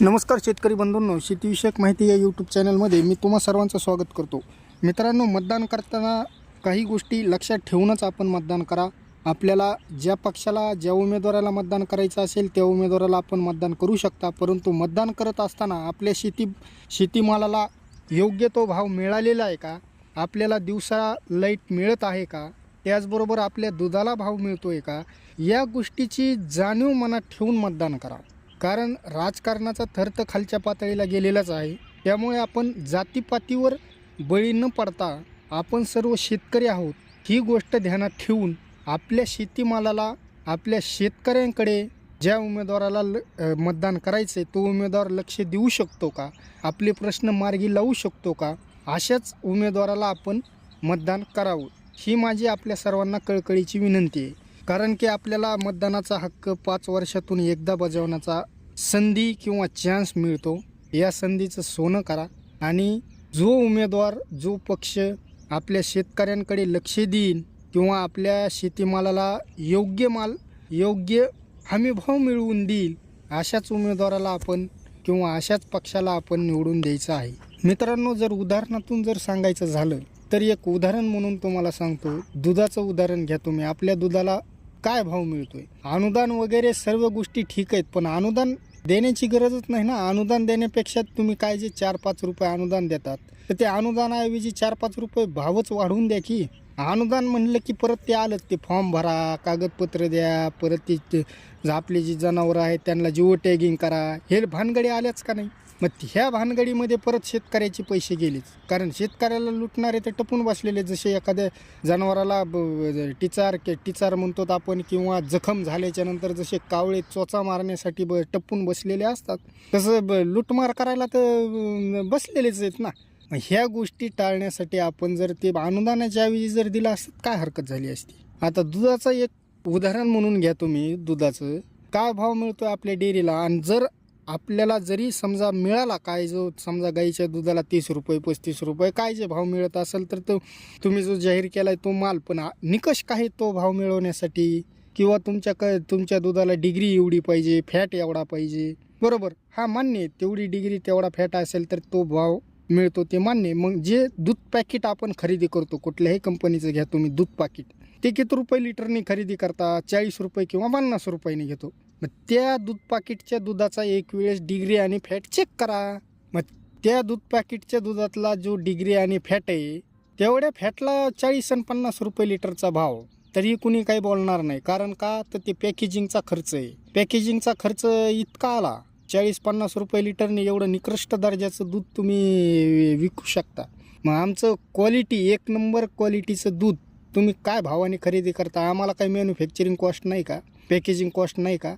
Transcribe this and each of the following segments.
नमस्कार शेतकरी बंधूंनो शेतीविषयक माहिती या यूट्यूब चॅनलमध्ये मी तुम्हा सर्वांचं स्वागत करतो. मित्रांनो मतदान करताना काही गोष्टी लक्षात ठेवूनच आपण मतदान करा. आपल्याला ज्या पक्षाला ज्या उमेदवाराला मतदान करायचं असेल त्या उमेदवाराला आपण मतदान करू शकता. परंतु मतदान करत असताना आपल्या शेती शेतीमालाला योग्य तो भाव मिळालेला आहे का? आपल्याला दिवसा लाइट मिळत आहे का? त्याचबरोबर आपल्या दुधाला भाव मिळतो आहे का? या गोष्टीची जाणीव मनात ठेवून मतदान करा. कारण राजकारणाचा थर तर खालच्या पातळीला गेलेलाच आहे. त्यामुळे आपण जातीपातीवर बळी न पडता आपण सर्व शेतकरी आहोत ही गोष्ट ध्यानात ठेवून आपल्या शेतीमालाला आपल्या शेतकऱ्यांकडे ज्या उमेदवाराला ल मतदान करायचं आहे तो उमेदवार लक्ष देऊ शकतो का? आपले प्रश्न मार्गी लावू शकतो का? अशाच उमेदवाराला आपण मतदान करावं ही माझी आपल्या सर्वांना कळकळीची विनंती आहे. कारण की आपल्याला मतदानाचा हक्क पाच वर्षातून एकदा बजावण्याचा संधी किंवा चान्स मिळतो या संधीचं सोनं करा. आणि जो उमेदवार जो पक्ष आपल्या शेतकऱ्यांकडे लक्ष देईन किंवा आपल्या शेतीमालाला योग्य माल योग्य हमीभाव मिळवून देईल अशाच उमेदवाराला आपण किंवा अशाच पक्षाला आपण निवडून द्यायचं आहे. मित्रांनो जर उदाहरणातून जर सांगायचं झालं तर एक उदाहरण म्हणून तुम्हाला सांगतो. दुधाचं उदाहरण घ्या तुम्ही. आपल्या दुधाला काय भाव मिळतोय? अनुदान वगैरे सर्व गोष्टी ठीक आहेत पण अनुदान देण्याची गरजच नाही ना. अनुदान देण्यापेक्षा तुम्ही काय जे चार पाच रुपये अनुदान देतात तर ते अनुदानाऐवजी चार पाच रुपये भावच वाढवून द्या की. अनुदान म्हणलं की परत ते आलंच ते फॉर्म भरा कागदपत्र द्या परत ते- ते आपली जी जनावरं आहेत त्यांना जिओ टॅगिंग करा. हे भानगडी आल्याच का नाही? मग ह्या भानगडीमध्ये परत शेतकऱ्याचे पैसे गेलेच. कारण शेतकऱ्याला लुटणारे ते टपून बसलेले जसे एखाद्या जनावराला ब- टिचार के टिचार म्हणतो आपण किंवा जखम झाल्याच्यानंतर जसे कावळे चोचा मारण्यासाठी ब टपून बसलेले असतात तसं ब लुटमार करायला तर बसलेलेच आहेत ना. ह्या गोष्टी टाळण्यासाठी आपण जर ते अनुदानाच्या ऐवजी जर दिलं असतं काय हरकत झाली असती? आता दुधाचं एक उदाहरण म्हणून घ्या तुम्ही दुधाचं. काय भाव मिळतो आपल्या डेअरीला? आणि जर आपल्याला जरी समजा मिळाला काय जो समजा गाईच्या दुधाला तीस रुपये पस्तीस रुपये काय जे भाव मिळत असेल तर तो तुम्ही जो जाहीर केला आहे तो माल पण निकष काय तो भाव मिळवण्यासाठी किंवा तुमच्या क तुमच्या दुधाला डिग्री एवढी पाहिजे फॅट एवढा पाहिजे बरोबर? हा मान्य आहे. तेवढी डिग्री तेवढा फॅट असेल तर तो भाव मिळतो ते मान्य आहे. मग जे दूध पॅकेट आपण खरेदी करतो कुठल्याही कंपनीचं घ्या तुम्ही दूध पॅकेट ते किती रुपये लिटरनी खरेदी करता? चाळीस रुपये किंवा पन्नास रुपयाने घेतो. मग त्या दूध पाकिटच्या दुधाचा एक वेळेस डिग्री आणि फॅट चेक करा. मग त्या दूध पाकिटच्या दुधातला जो डिग्री आणि फॅट आहे तेवढ्या फॅटला चाळीस आणि पन्नास रुपये लिटरचा भाव. तरी कुणी काही बोलणार नाही. कारण का? तर ते पॅकेजिंगचा खर्च आहे. पॅकेजिंगचा खर्च इतका आला. चाळीस पन्नास रुपये लिटरने एवढं निकृष्ट दर्जाचं दूध तुम्ही विकू शकता. मग आमचं क्वालिटी एक नंबर क्वालिटीचं दूध तुम्ही काय भावाने खरेदी करता? आम्हाला काही मॅन्युफॅक्चरिंग कॉस्ट नाही का? पॅकेजिंग कॉस्ट नाही का?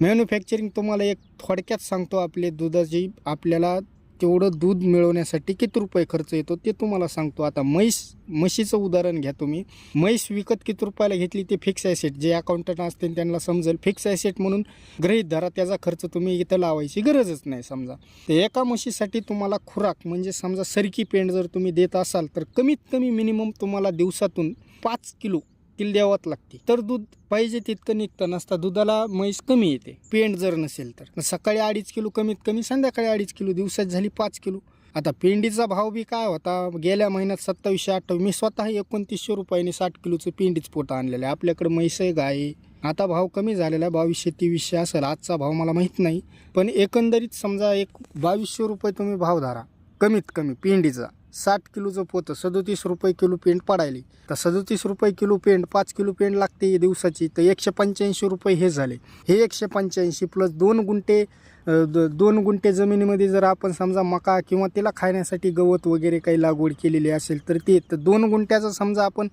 मॅन्युफॅक्चरिंग तुम्हाला एक थोडक्यात सांगतो आपले दुधाची. आपल्याला तेवढं दूध मिळवण्यासाठी किती रुपये खर्च येतो ते तुम्हाला सांगतो. आता म्हैस म्हशीचं उदाहरण घ्या तुम्ही. म्हैस विकत किती रुपयाला घेतली ते फिक्स ॲसेट जे अकाउंटंट असतील त्यांना समजेल. फिक्स ॲसेट म्हणून गृहीत धरा त्याचा खर्च तुम्ही इथं लावायची गरजच नाही समजा. तर एका म्हशीसाठी तुम्हाला खुराक म्हणजे समजा सरकी पेंड जर तुम्ही देत असाल तर कमीत कमी मिनिमम तुम्हाला दिवसातून पाच किलो तील द्यावाच लागते. तर दूध पाहिजे तितकं निघतं नसता दुधाला म्हैस कमी येते. पेंड जर नसेल तर. सकाळी अडीच किलो कमीत कमी संध्याकाळी अडीच किलो दिवसात झाली पाच किलो. आता पेंडीचा भाव बी काय होता? गेल्या महिन्यात सत्तावीसशे अठ्ठावीस मी स्वतः एकोणतीसशे रुपयाने साठ किलोचं पेंडीच पोट आणलेलं आहे. आपल्याकडे म्हैस आहे गाय. आता भाव कमी झालेला आहे बावीसशे तेवीसशे असेल. आजचा भाव मला माहीत नाही. पण एकंदरीत समजा एक बावीसशे रुपये तुम्ही भाव धरा कमीत कमी पेंडीचा. साठ किलोचं पोतं सदोतीस रुपये किलो पेंट पडायली. तर सदोतीस रुपये किलो पेंट पाच किलो पेंट लागते दिवसाची. तर एकशे पंच्याऐंशी रुपये हे झाले. हे एकशे पंच्याऐंशी प्लस दोन गुंठे द- दोन गुंठे जमिनीमध्ये जर आपण समजा मका किंवा तिला खाण्यासाठी गवत वगैरे काही लागवड केलेली असेल तर ते तर दोन गुंठ्याचं समजा आपण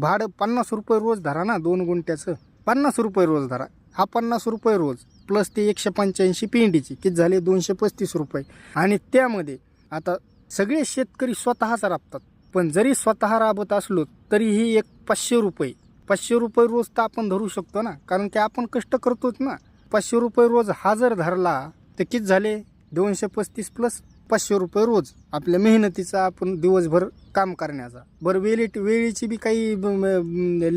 भाडं पन्नास रुपये रोज धरा ना दोन गुंठ्याचं. पन्नास रुपये रोज धरा. हा पन्नास रुपये रोज प्लस ते एकशे पंच्याऐंशी पेंडीची. किती झाले? दोनशे पस्तीस रुपये. आणि त्यामध्ये आता सगळे शेतकरी स्वतःच राबतात. पण जरी स्वतः राबत असलो तरीही एक पाचशे रुपये. पाचशे रुपये रोज तर आपण धरू शकतो ना? कारण की आपण कष्ट करतोच ना. पाचशे रुपये रोज हा जर धरला तर किती झाले? दोनशे पस्तीस प्लस पाचशे रुपये रोज. आपल्या मेहनतीचा आपण दिवसभर काम करण्याचा. बरं वेळी वेळेची बी काही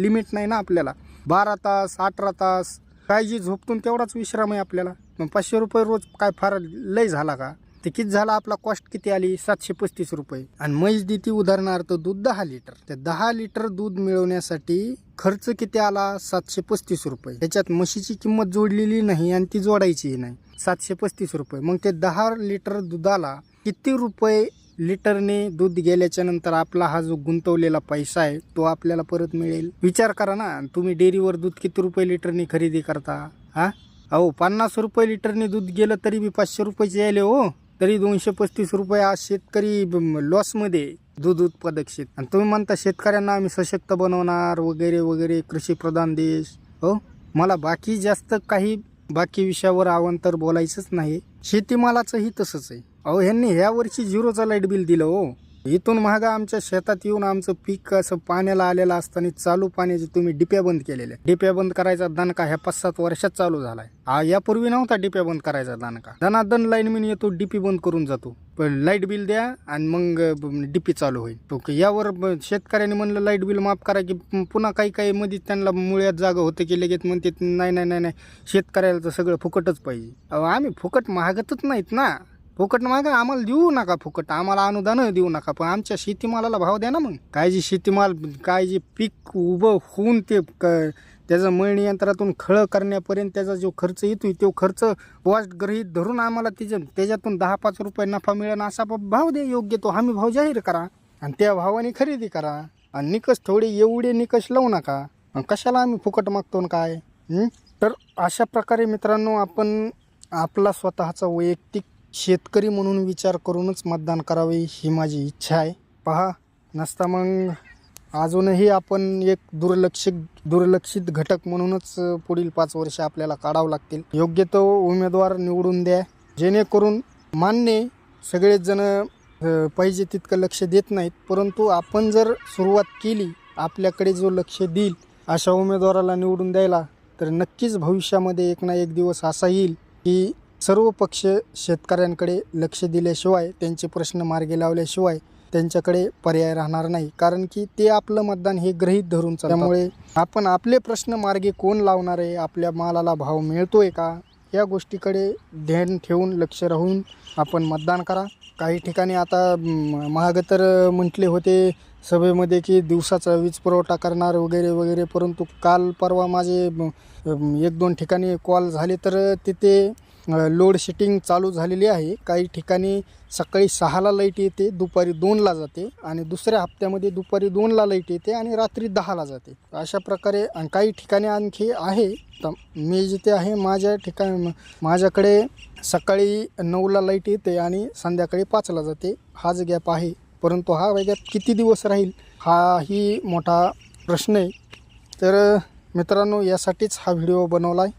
लिमिट नाही ना आपल्याला. बारा तास अठरा तास. काय जी झोपतून तेवढाच विश्राम आहे आपल्याला. मग पाचशे रुपये रोज काय फार लय झाला का? ते किती झाला आपला कॉस्ट किती आली? सातशे पस्तीस रुपये. आणि म्हैस देते उदाहरणार्थ दूध दहा लिटर. त्या दहा लिटर दूध मिळवण्यासाठी खर्च किती आला? सातशे पस्तीस रुपये. त्याच्यात म्हशीची किंमत जोडलेली नाही आणि ती जोडायचीही नाही. सातशे पस्तीस रुपये. मग ते दहा लिटर दुधाला किती रुपये लिटरने दूध गेल्याच्यानंतर आपला हा जो गुंतवलेला पैसा आहे तो आपल्याला परत मिळेल? विचार करा ना. तुम्ही डेअरीवर दूध किती रुपये लिटरने खरेदी करता? हा? अहो पन्नास रुपये लिटरने दूध गेलं तरी बी पाचशे रुपयाचे यायले हो. तरी दोनशे पस्तीस रुपये आज शेतकरी लॉसमध्ये दूध उत्पादक शेत. आणि तुम्ही म्हणता शेतकऱ्यांना आम्ही सशक्त बनवणार वगैरे वगैरे कृषीप्रधान देश. हो? मला बाकी जास्त काही बाकी विषयावर आवांतर बोलायचंच नाही. शेतीमालाचंही तसंच आहे. अहो ह्यांनी ह्या वर्षी झिरोचं लाइट बिल दिलं हो. इथून महागा आमच्या शेतात येऊन आमचं पीक असं पाण्याला आलेलं असताना चालू पाण्याचे तुम्ही डिप्या बंद केलेल्या डिप्या बंद करायचा दणका ह्या पाच सात वर्षात चालू झालाय. हा यापूर्वी नव्हता डिप्या बंद करायचा दणका दनादन लाईनमॅन येतो डीपी बंद करून जातो. पण लाइट बिल द्या आणि मग डीपी चालू होईल. तो यावर शेतकऱ्यांनी म्हणलं लाइट बिल माफ करा की पुन्हा काही काही मध्ये त्यांना मुळ्यात जागा होते की लगेच म्हणते नाही नाही नाही नाही. शेतकऱ्याला तर सगळं फुकटच पाहिजे. अहो आम्ही फुकट मागतच नाहीत ना. फुकट मागा आम्हाला देऊ नका फुकट. आम्हाला अनुदान देऊ नका. पण आमच्या शेतीमालाला भाव द्या ना मग. काय जे शेतीमाल काय जे पीक उभं होऊन ते क- त्याचं मळणी यंत्रातून खळं करण्यापर्यंत त्याचा जो खर्च येतोय तो खर्च वाट गृहीत धरून आम्हाला त्याच्या त्याच्यातून दहा पाच रुपये नफा मिळेल असा भाव दे योग्य तो हमी भाव जाहीर करा. आणि त्या भावाने खरेदी करा. आणि निकष थोडे एवढे निकष लावू नका. कशाला आम्ही फुकट मागतो काय? तर अशा प्रकारे मित्रांनो आपण आपला स्वतःचा वैयक्तिक शेतकरी म्हणून विचार करूनच मतदान करावे ही माझी इच्छा आहे. पहा नसता मग अजूनही आपण एक दुर्लक्षित दुर्लक्षित घटक म्हणूनच पुढील पाच वर्ष आपल्याला काढावं लागतील. योग्य तो उमेदवार निवडून द्या. जेणेकरून मान्य सगळेच जण पाहिजे तितकं लक्ष देत नाहीत. परंतु आपण जर सुरुवात केली आपल्याकडे जो लक्ष देईल अशा उमेदवाराला निवडून द्यायला तर नक्कीच भविष्यामध्ये एक ना एक दिवस असा येईल की सर्व पक्ष शेतकऱ्यांकडे लक्ष दिल्याशिवाय त्यांचे प्रश्न मार्गी लावल्याशिवाय त्यांच्याकडे पर्याय राहणार नाही. कारण की ते आपलं मतदान हे गृहीत धरून त्यामुळे आपण आपले प्रश्न मार्गे कोण लावणार आहे आपल्या मालाला भाव मिळतोय का या गोष्टीकडे ध्यान ठेवून लक्ष राहून आपण मतदान करा. काही ठिकाणी आता महाग तर म्हटले होते सभेमध्ये की दिवसाचा वीज पुरवठा करणार वगैरे वगैरे परंतु काल परवा माझे एक दोन ठिकाणी कॉल झाले तर तिथे लोड शेटिंग चालू झालेली आहे. काही ठिकाणी सकाळी सहाला लाइट येते दुपारी दोनला जाते आणि दुसऱ्या हप्त्यामध्ये दुपारी दोनला लाइट येते आणि रात्री दहाला जाते. अशा प्रकारे आणि काही ठिकाणी आणखी आहे. तर मी जिथे आहे माझ्या ठिकाणी माझ्याकडे सकाळी नऊला लाइट येते आणि संध्याकाळी पाचला जाते. हाच गॅप आहे. परंतु हा गॅप किती दिवस राहील हाही मोठा प्रश्न आहे. तर मित्रांनो यासाठीच हा व्हिडिओ बनवला आहे